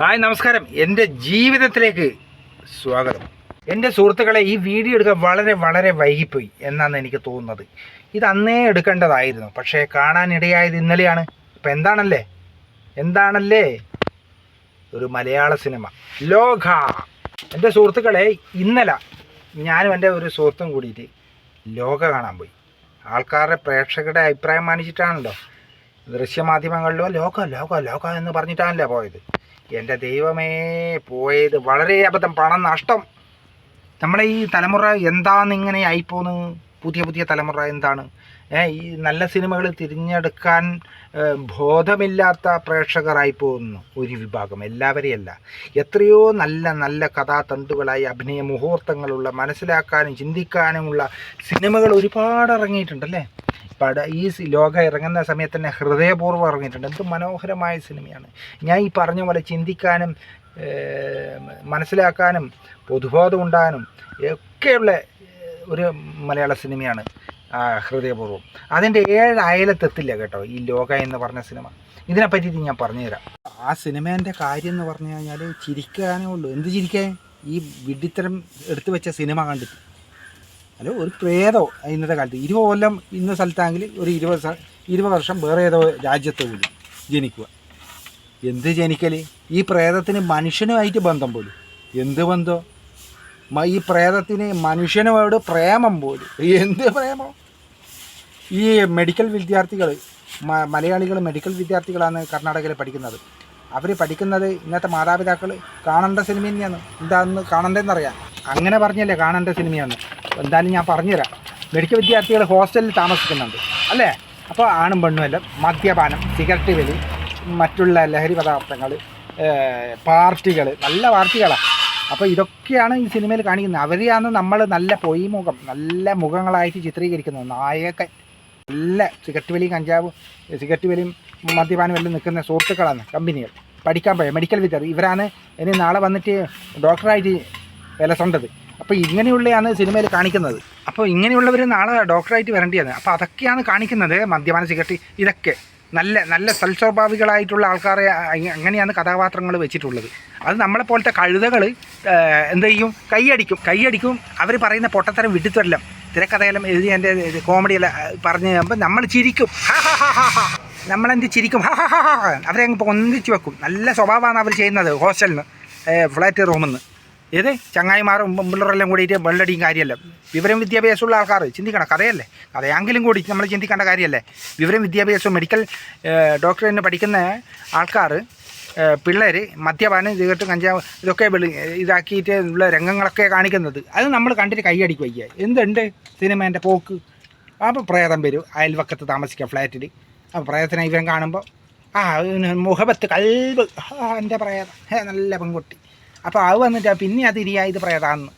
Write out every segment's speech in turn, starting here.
Hi നമസ്കാരം. എന്റെ ജീവിതത്തിലേക്ക് സ്വാഗതം. എന്റെ സുഹൃത്തുക്കളെ ഈ വീഡിയോ എടുക്കാൻ വളരെ വളരെ വൈകിപ്പോയി എന്നാണ് എനിക്ക് തോന്നുന്നത്. ഇത് അന്നേ എടുക്കേണ്ടതായിരുന്നു. പക്ഷേ കാണാനിടയായത് ഇന്നലെയാണ്. ഇപ്പം എന്താണല്ലേ? എന്താണല്ലേ? ഒരു മലയാള സിനിമ. ലോക. എന്റെ സുഹൃത്തുക്കളെ ഇന്നലെ ഞാനും എന്റെ ഒരു സുഹൃത്തും കൂടിയിട്ട് ലോക കാണാൻ പോയി. ആൾക്കാരുടെ പ്രേക്ഷകരുടെ അഭിപ്രായം മാനിച്ചിട്ടാണല്ലോ. ദൃശ്യമാധ്യമങ്ങളിലോ ലോക ലോക ലോക എന്ന് പറഞ്ഞിട്ടാണല്ലോ പോയത്. എന്റെ ദൈവമേ പോയത് വളരെ അബദ്ധം പണം നഷ്ടം. നമ്മളെ ഈ തലമുറ എന്താണ് ഇങ്ങനെ ആയിപ്പോന്ന്? പുതിയ പുതിയ തലമുറ എന്താണ്? ഈ നല്ല സിനിമകൾ തിരഞ്ഞെടുക്കാൻ ബോധമില്ലാത്ത പ്രേക്ഷകരായി പോകുന്നു ഒരു വിഭാഗം എല്ലാവരെയല്ല. എത്രയോ നല്ല നല്ല കഥാതന്തുകളായി അഭിനയ മുഹൂർത്തങ്ങളുള്ള മനസ്സിലാക്കാനും ചിന്തിക്കാനുമുള്ള സിനിമകൾ ഒരുപാട് ഇറങ്ങിയിട്ടുണ്ടല്ലേ? പട. ഈ ലോക ഇറങ്ങുന്ന സമയത്ത് തന്നെ ഹൃദയപൂർവം ഇറങ്ങിയിട്ടുണ്ട്. എന്ത് മനോഹരമായ സിനിമയാണ്. ഞാൻ ഈ പറഞ്ഞ പോലെ ചിന്തിക്കാനും മനസ്സിലാക്കാനും പൊതുബോധം ഉണ്ടാകാനും ഒക്കെയുള്ള ഒരു മലയാള സിനിമയാണ് ഹൃദയപൂർവം. അതിന്റെ ഏഴ് അയലത്തെത്തില്ല കേട്ടോ ഈ ലോക എന്ന് പറഞ്ഞ സിനിമ. ഇതിനെപ്പറ്റിയിട്ട് ഞാൻ പറഞ്ഞുതരാം. ആ സിനിമേന്റെ കാര്യം എന്ന് പറഞ്ഞു കഴിഞ്ഞാൽ ചിരിക്കാനേ ഉള്ളൂ. എന്ത് ചിരിക്കാൻ? ഈ വിഡിത്തരം എടുത്തു വെച്ച സിനിമ കണ്ടിട്ട്. ഹലോ ഒരു പ്രേതോ ഇന്നത്തെ കാലത്ത്. ഇരുപത് കൊല്ലം ഇന്ന സ്ഥലത്താണെങ്കിൽ ഒരു ഇരുപത് ഇരുപത് വർഷം വേറെ ഏതോ രാജ്യത്ത് പോലും ജനിക്കുക. എന്ത് ജനിക്കൽ ഈ പ്രേതത്തിന് മനുഷ്യനുമായിട്ട് ബന്ധം പോലും. എന്ത് ബന്ധോ? ഈ പ്രേതത്തിന് മനുഷ്യനുമായിട്ട് പ്രേമം പോലും. എന്ത് പ്രേമം? ഈ മെഡിക്കൽ വിദ്യാർത്ഥികൾ മലയാളികൾ മെഡിക്കൽ വിദ്യാർത്ഥികളാണ് കർണാടകയിൽ പഠിക്കുന്നത്. അവർ പഠിക്കുന്നത് ഇന്നത്തെ മാതാപിതാക്കൾ കാണേണ്ട സിനിമ തന്നെയാണ്. എന്താണെന്ന് കാണേണ്ടതെന്നറിയാം അങ്ങനെ പറഞ്ഞല്ലേ കാണേണ്ട സിനിമയാണ് എന്തായാലും ഞാൻ പറഞ്ഞുതരാം. മെഡിക്കൽ വിദ്യാർത്ഥികൾ ഹോസ്റ്റലിൽ താമസിക്കുന്നുണ്ട്. അല്ലേ? അപ്പോൾ ആണും പെണ്ണും എല്ലാം മദ്യപാനം സിഗരറ്റ് വലി മറ്റുള്ള ലഹരി പദാർത്ഥങ്ങൾ പാർട്ടികൾ നല്ല പാർട്ടികളാണ്. അപ്പോൾ ഇതൊക്കെയാണ് ഈ സിനിമയിൽ കാണിക്കുന്നത്. അവരെയാണ് നമ്മൾ നല്ല പൊയ് മുഖം നല്ല മുഖങ്ങളായിട്ട് ചിത്രീകരിക്കുന്നത്. നായകൻ നല്ല സിഗരറ്റ് വലിയും കഞ്ചാവും സിഗരറ്റ് വലിയും മദ്യപാനം എല്ലാം നിൽക്കുന്ന സുഹൃത്തുക്കളാണ് കമ്പനികൾ. പഠിക്കാൻ പോയ മെഡിക്കൽ വിദ്യാർത്ഥി. ഇവരാണ് ഇനി നാളെ വന്നിട്ട് ഡോക്ടറായിട്ട് വിലസേണ്ടത് അപ്പോൾ ഇങ്ങനെയുള്ളതാണ് സിനിമയിൽ കാണിക്കുന്നത്. അപ്പോൾ ഇങ്ങനെയുള്ളവർ നാളെ ഡോക്ടറായിട്ട് വരേണ്ടിയാണ് അപ്പോൾ അതൊക്കെയാണ് കാണിക്കുന്നത് മദ്യപാന സിഗരറ്റ്. ഇതൊക്കെ നല്ല നല്ല സൽസ്വഭാവികളായിട്ടുള്ള ആൾക്കാരെ അങ്ങനെയാണ് കഥാപാത്രങ്ങൾ വെച്ചിട്ടുള്ളത്. അത് നമ്മളെ പോലത്തെ കഴുതകൾ എന്ത് ചെയ്യും? കൈയടിക്കും. കൈയടിക്കും. അവർ പറയുന്ന പൊട്ടത്തരം വിട്ടിത്തരെല്ലാം തിരക്കഥയെല്ലാം എഴുതി എന്റെ കോമഡിയെല്ലാം പറഞ്ഞ് കഴിയുമ്പോൾ നമ്മൾ ചിരിക്കും. നമ്മളെന്ത് ചിരിക്കും. അവരെ അങ്ങ് പൊന്നിച്ച് വെക്കും. നല്ല സ്വഭാവമാണ് അവർ ചെയ്യുന്നത് ഹോസ്റ്റലിൽ നിന്ന് ഫ്ലാറ്റ് റൂമിൽ നിന്ന് ഏത്? ചങ്ങായിമാരും പിള്ളേരെല്ലാം കൂടിയിട്ട് വെള്ളടിയും കാര്യമല്ല? വിവരം വിദ്യാഭ്യാസമുള്ള ആൾക്കാർ ചിന്തിക്കണം കഥയല്ലേ? കഥയാങ്കിലും കൂടി നമ്മൾ ചിന്തിക്കേണ്ട കാര്യമല്ലേ? വിവരം വിദ്യാഭ്യാസവും മെഡിക്കൽ ഡോക്ടർ തന്നെ പഠിക്കുന്ന ആൾക്കാർ പിള്ളേർ മദ്യപാനം സിഗരറ്റ് കഞ്ചാവ് ഇതൊക്കെ വെളി ഇതാക്കിയിട്ട് ഉള്ള രംഗങ്ങളൊക്കെ കാണിക്കുന്നത്. അത് നമ്മൾ കണ്ടിട്ട് കൈയടിക്ക് വയ്യ എന്തുണ്ട് സിനിമേന്റെ പോക്ക്? അപ്പോൾ പ്രേതം വരും അയൽവക്കത്ത് താമസിക്കുക ഫ്ലാറ്റിൽ. അപ്പോൾ പ്രേതത്തിനെ ഇവൻ കാണുമ്പോൾ ആ മുഖപത്ത് കൽബ്. എന്റെ പ്രേതം. നല്ല പെൺകുട്ടി. അപ്പോൾ അത് വന്നിട്ട് പിന്നെ അത് ഇരിയാ ഇത് പ്രേതാന്ന്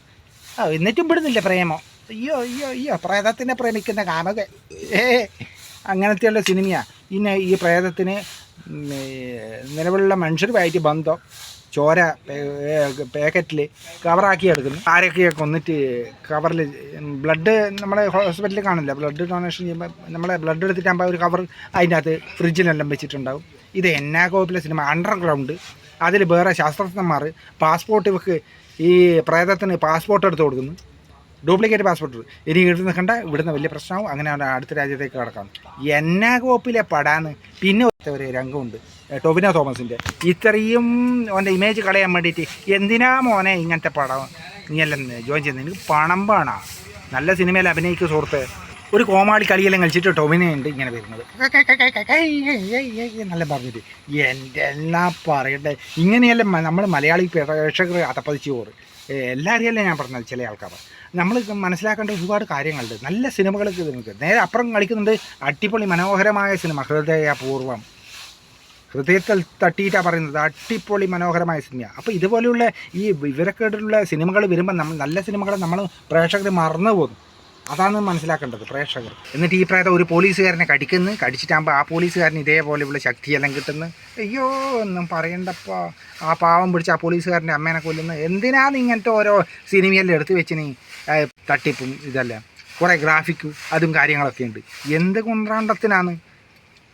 ആ എന്നിട്ടും വിടുന്നില്ല പ്രേമോ. അയ്യോ അയ്യോ അയ്യോ പ്രേതത്തിനെ പ്രേമിക്കുന്ന കാമക ഏ അങ്ങനത്തെയുള്ള സിനിമയാണ് പിന്നെ ഈ പ്രേതത്തിന് നിലവിലുള്ള മനുഷ്യരുമായിട്ട് ബന്ധം ചോര പാക്കറ്റിൽ കവറാക്കി എടുക്കുന്നു. ആരൊക്കെ കൊന്നിട്ട് കവറിൽ ബ്ലഡ് നമ്മളെ ഹോസ്പിറ്റലിൽ കാണില്ല. ബ്ലഡ് ഡൊണേഷൻ ചെയ്യുമ്പോൾ നമ്മളെ ബ്ലഡ് എടുത്തിട്ടാകുമ്പോൾ ഒരു കവർ അതിന്റെ അകത്ത് ഫ്രിഡ്ജിലെല്ലാം വെച്ചിട്ടുണ്ടാവും. ഇത് എന്നാ കോപ്പിലെ സിനിമ? അണ്ടർഗ്രൗണ്ട്. അതിൽ വേറെ ശാസ്ത്രജ്ഞന്മാർ പാസ്പോർട്ട് ഇവക്ക് ഈ പ്രേതത്തിന് പാസ്പോർട്ട് എടുത്ത് കൊടുക്കുന്നു. ഡ്യൂപ്ലിക്കേറ്റ് പാസ്പോർട്ട് ഇനി ഇവിടുന്ന് കണ്ട ഇവിടുന്ന് വലിയ പ്രശ്നമാവും. അങ്ങനെ അടുത്ത രാജ്യത്തേക്ക് കടക്കാം എന്നാ കോപ്പിലെ പടാന്ന് പിന്നെ ഒരു രംഗമുണ്ട്. ടോബിനോ തോമസിന്റെ ഇത്രയും അവന്റെ ഇമേജ് കളയാൻ വേണ്ടിയിട്ട് എന്തിനാ മോനെ ഇങ്ങനത്തെ പടം? നീ എല്ലാം ജോയിൻ ചെയ്യുന്നത് എനിക്ക് പണം വേണം. നല്ല സിനിമയിൽ അഭിനയിക്കുക സുഹൃത്ത്. ഒരു കോമാളി കളിയെല്ലാം കളിച്ചിട്ട് ഉണ്ട് ഇങ്ങനെ വരുന്നത്. നല്ല പറഞ്ഞിട്ട്. എന്റെ എല്ലാം പറയട്ടെ. ഇങ്ങനെയല്ല നമ്മൾ മലയാളി പ്രേക്ഷകർ അതപ്പതിച്ച് പോറ് എല്ലാവരെയല്ലേ ഞാൻ പറഞ്ഞത് ചില ആൾക്കാർ നമ്മൾ മനസ്സിലാക്കേണ്ട ഒരുപാട് കാര്യങ്ങളുണ്ട്. നല്ല സിനിമകളൊക്കെ നിങ്ങൾക്ക് നേരെ അപ്പുറം കളിക്കുന്നുണ്ട് അടിപൊളി മനോഹരമായ സിനിമ. ഹൃദയപൂർവം ഹൃദയത്തിൽ തട്ടിയിട്ടാണ് പറയുന്നത്. അടിപൊളി മനോഹരമായ സിനിമ അപ്പോൾ ഇതുപോലെയുള്ള ഈ വിവരക്കേടുള്ള സിനിമകൾ വരുമ്പോൾ നമ്മൾ നല്ല സിനിമകളെ നമ്മൾ പ്രേക്ഷകർ മറന്നു പോകുന്നു അതാണ് മനസ്സിലാക്കേണ്ടത് പ്രേക്ഷകർ. എന്നിട്ട് ഈ പ്രേതം ഒരു പോലീസുകാരനെ കടിക്കുന്ന കടിച്ചിട്ടാകുമ്പോൾ ആ പോലീസുകാരൻ ഇതേപോലെയുള്ള ശക്തിയെല്ലാം കിട്ടുന്നു. അയ്യോ ഒന്നും പറയണ്ടപ്പോൾ ആ പാവം പിടിച്ച് ആ പോലീസുകാരന്റെ അമ്മേനെ കൊല്ലുന്നു. എന്തിനാണ് ഇങ്ങനത്തെ ഓരോ സിനിമയെല്ലാം എടുത്തു വെച്ചിന് തട്ടിപ്പും ഇതെല്ലാം? കുറേ ഗ്രാഫിക്കും അതും കാര്യങ്ങളൊക്കെ ഉണ്ട്. എന്ത് കൊണ്ടാണ്ടത്തിനാണ്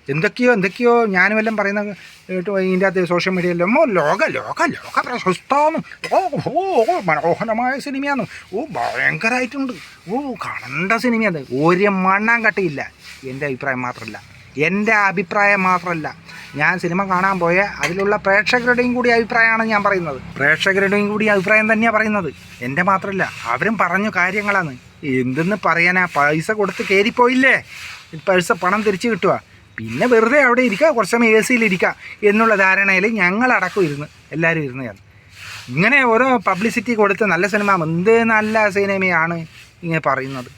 എന്തൊക്കെയോ എന്തൊക്കെയോ ഞാനും എല്ലാം പറയുന്ന കേട്ടു ഇതിന്റെ അകത്ത് സോഷ്യൽ മീഡിയയിലും ഓ ലോക ലോക ലോക പ്രശസ്തമാണ്. ഓ ഓ ഓ മനോഹരമായ സിനിമയാണ്. ഓ ഭയങ്കരമായിട്ടുണ്ട് ഓ കാണേണ്ട സിനിമയാണ് ഒരു മണ്ണാൻ കട്ടിയില്ല. എന്റെ അഭിപ്രായം മാത്രമല്ല. എന്റെ അഭിപ്രായം മാത്രമല്ല. ഞാൻ സിനിമ കാണാൻ പോയ അതിലുള്ള പ്രേക്ഷകരുടെയും കൂടി അഭിപ്രായമാണ് ഞാൻ പറയുന്നത്. പ്രേക്ഷകരുടെയും കൂടി അഭിപ്രായം തന്നെയാണ് പറയുന്നത്. എന്റെ മാത്രമല്ല. അവരും പറഞ്ഞു കാര്യങ്ങളാണ്. എന്തെന്ന് പറയാനാ? പൈസ കൊടുത്ത് കയറിപ്പോയില്ലേ പൈസ പണം തിരിച്ചു കിട്ടുക പിന്നെ വെറുതെ അവിടെ ഇരിക്കുക കുറച്ച് സമയം എ സിയിൽ ഇരിക്കുക എന്നുള്ള ധാരണയിൽ ഞങ്ങളടക്കം ഇരുന്ന് എല്ലാവരും ഇരുന്നതാണ് ഇങ്ങനെ ഓരോ പബ്ലിസിറ്റി കൊടുത്ത് നല്ല സിനിമ എന്ത് നല്ല സിനിമയാണ് ഇങ്ങനെ പറയുന്നത്.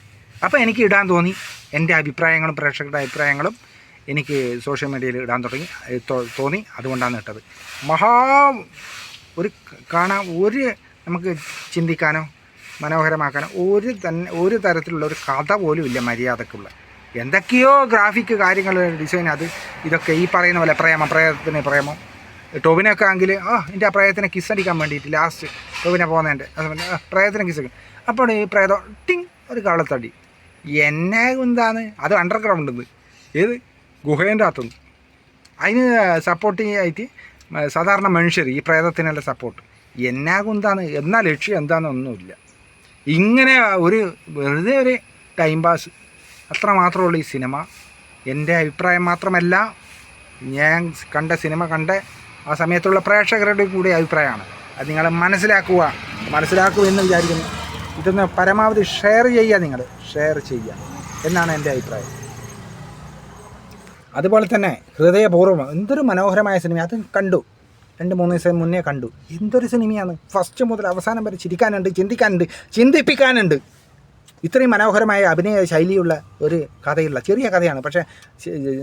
അപ്പോൾ എനിക്ക് ഇടാൻ തോന്നി. എന്റെ അഭിപ്രായങ്ങളും പ്രേക്ഷകരുടെ അഭിപ്രായങ്ങളും എനിക്ക് സോഷ്യൽ മീഡിയയിൽ ഇടാൻ തുടങ്ങി. തോന്നി. അതുകൊണ്ടാണ് ഇട്ടത്. മഹാ ഒരു കാണാൻ ഒരു നമുക്ക് ചിന്തിക്കാനോ മനോഹരമാക്കാനോ ഒരു തന്നെ ഒരു തരത്തിലുള്ള ഒരു കഥ പോലും ഇല്ല മര്യാദക്കുള്ള. എന്തൊക്കെയോ ഗ്രാഫിക് കാര്യങ്ങൾ ഡിസൈൻ അത് ഇതൊക്കെ ഈ പറയുന്ന പോലെ പ്രേമം പ്രേതത്തിന് പ്രേമം. ടോബിനൊക്കെ ആണെങ്കിൽ ആ എന്റെ ആ പ്രേതത്തിനെ കിസ് അടിക്കാൻ വേണ്ടിയിട്ട് ലാസ്റ്റ് ടോബിനെ പോകുന്നതിന്റെ. അതുപോലെ പ്രേതത്തിനെ കിസ് അപ്പോൾ ഈ പ്രേതം ടിങ് ഒരു കള്ളത്തടി. എന്നെ എന്താണ് അത് അണ്ടർഗ്രൗണ്ട് ഏത്? ഗുഹേന്റെ അകത്തുനിന്ന്. അതിന് സപ്പോർട്ടിങ് ആയിട്ട് സാധാരണ മനുഷ്യർ ഈ പ്രേതത്തിനെല്ലാം സപ്പോർട്ട് എന്നാ കുന്താണ് എന്നാ ലക്ഷ്യം എന്താണെന്നൊന്നുമില്ല ഇങ്ങനെ ഒരു വെറുതെ ഒരു ടൈം പാസ് അത്ര മാത്രമേ ഉള്ളൂ ഈ സിനിമ. എന്റെ അഭിപ്രായം മാത്രമല്ല ഞാൻ കണ്ട സിനിമ കണ്ട ആ സമയത്തുള്ള പ്രേക്ഷകരുടെ കൂടി അഭിപ്രായമാണ്. അത് നിങ്ങൾ മനസ്സിലാക്കുക. മനസ്സിലാക്കുക എന്ന് വിചാരിക്കുന്നു. ഇതൊന്ന് പരമാവധി ഷെയർ ചെയ്യുക നിങ്ങൾ. ഷെയർ ചെയ്യുക എന്നാണ് എന്റെ അഭിപ്രായം. അതുപോലെ തന്നെ ഹൃദയപൂർവം എന്തൊരു മനോഹരമായ സിനിമ അത് കണ്ടു. രണ്ട് മൂന്ന് ദിവസം മുന്നേ കണ്ടു. എന്തൊരു സിനിമയാണ്. ഫസ്റ്റ് മുതൽ അവസാനം വരെ ചിരിക്കാനുണ്ട് ചിന്തിക്കാനുണ്ട് ചിന്തിപ്പിക്കാനുണ്ട്. ഇത്രയും മനോഹരമായ അഭിനയ ശൈലിയുള്ള ഒരു കഥയുള്ള ചെറിയ കഥയാണ്. പക്ഷേ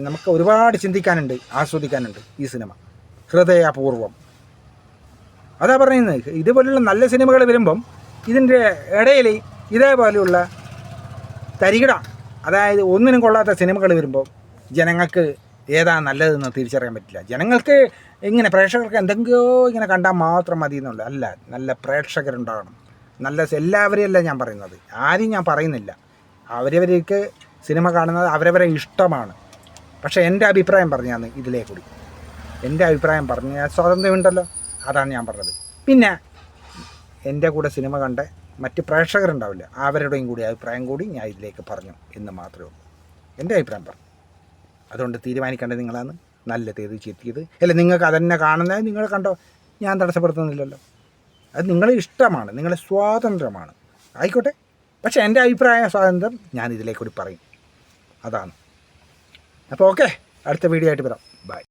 നമുക്ക് ഒരുപാട് ചിന്തിക്കാനുണ്ട് ആസ്വദിക്കാനുണ്ട് ഈ സിനിമ. ഹൃദയപൂർവം. അതാ പറയുന്നത് ഇതുപോലുള്ള നല്ല സിനിമകൾ വരുമ്പം ഇതിന്റെ ഇടയിൽ ഇതേപോലെയുള്ള തരികിട അതായത് ഒന്നിനും കൊള്ളാത്ത സിനിമകൾ വരുമ്പോൾ ജനങ്ങൾക്ക് ഏതാ നല്ലതെന്ന് തിരിച്ചറിയാൻ പറ്റില്ല. ജനങ്ങൾക്ക് ഇങ്ങനെ പ്രേക്ഷകർക്ക് എന്തെങ്കിലോ ഇങ്ങനെ കണ്ടാൽ മാത്രം മതി എന്നുള്ള അല്ല നല്ല പ്രേക്ഷകരുണ്ടാകണം. നല്ല എല്ലാവരെയും അല്ല ഞാൻ പറയുന്നത്. ആരും ഞാൻ പറയുന്നില്ല. അവരവർക്ക് സിനിമ കാണുന്നത് അവരവരെ ഇഷ്ടമാണ്. പക്ഷേ എന്റെ അഭിപ്രായം പറഞ്ഞാണ് ഇതിലേ കൂടി എന്റെ അഭിപ്രായം പറഞ്ഞ സ്വാതന്ത്ര്യമുണ്ടല്ലോ. അതാണ് ഞാൻ പറഞ്ഞത്. പിന്നെ എന്റെ കൂടെ സിനിമ കണ്ട മറ്റ് പ്രേക്ഷകരുണ്ടാവില്ല. അവരുടെയും കൂടി അഭിപ്രായം കൂടി ഞാൻ ഇതിലേക്ക് പറഞ്ഞു എന്ന് മാത്രമേ ഉള്ളൂ. എന്റെ അഭിപ്രായം പറഞ്ഞു. അതുകൊണ്ട് തീരുമാനിക്കേണ്ടത് നിങ്ങളാണ്. നല്ലത് ഏത് ചെത്തിയത് അല്ല നിങ്ങൾക്ക് അതന്നെ കാണുന്നത് നിങ്ങൾ കണ്ടോ? ഞാൻ തടസ്സപ്പെടുത്തുന്നില്ലല്ലോ. അത് നിങ്ങളെ ഇഷ്ടമാണ് നിങ്ങളെ സ്വാതന്ത്ര്യമാണ്. ആയിക്കോട്ടെ. പക്ഷെ എന്റെ അഭിപ്രായ സ്വാതന്ത്ര്യം ഞാൻ ഇതിലേക്കൂടി പറയും. അതാണ്. അപ്പോൾ ഓക്കെ അടുത്ത വീഡിയോ ആയിട്ട് വരാം. ബൈ.